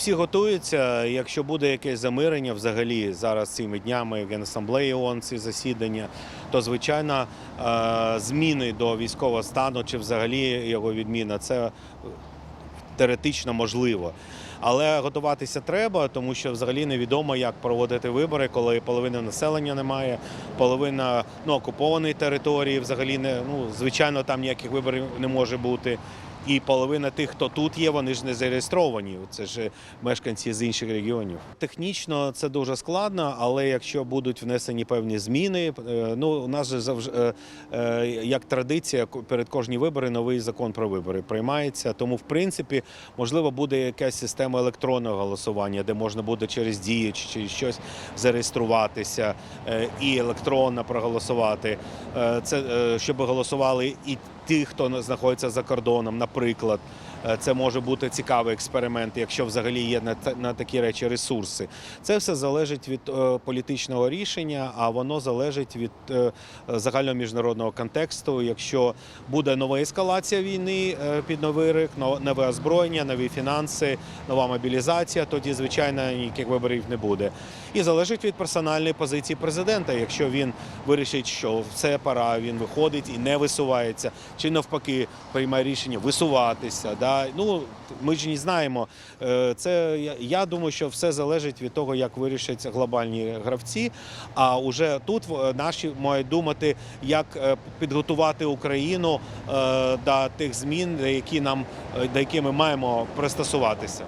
всі готуються. Якщо буде якесь замирення, взагалі зараз цими днями Генасамблеї ООН, ці засідання, то звичайно е, зміни до військового стану чи взагалі його відміна це теоретично можливо. Але готуватися треба, тому що взагалі невідомо, як проводити вибори, коли половини населення немає, половина ну, окупованої території взагалі не ну звичайно там ніяких виборів не може бути. І половина тих, хто тут є, вони ж не зареєстровані. Це ж мешканці з інших регіонів. Технічно це дуже складно, але якщо будуть внесені певні зміни, е, ну у нас же завжди е, як традиція перед кожні вибори новий закон про вибори приймається. Тому, в принципі, можливо, буде якась система електронного голосування, де можна буде через діяч чи щось зареєструватися е, і електронно проголосувати. Е, Це е, щоб голосували і ті, хто на- знаходиться за кордоном, наприклад. Е, Це може бути цікавий експеримент, якщо взагалі є на, на такі речі ресурси. Це все залежить від е, політичного рішення, а воно залежить від е, загального міжнародного контексту. Якщо буде нова ескалація війни е, під новий рик, но- нове озброєння, нові фінанси, нова мобілізація, тоді звичайно ніяких виборів не буде. І залежить від персональної позиції президента. Якщо він вирішить, що все пора, він виходить і не висувається, чи навпаки приймає рішення висуватися. Да? Ну ми ж не знаємо. Е, Це я- думаю, що все залежить від того, як вирішаться глобальні гравці. А уже тут е, наші мають думати, як е, підготувати Україну до тих змін, які нам до які ми маємо пристосуватися.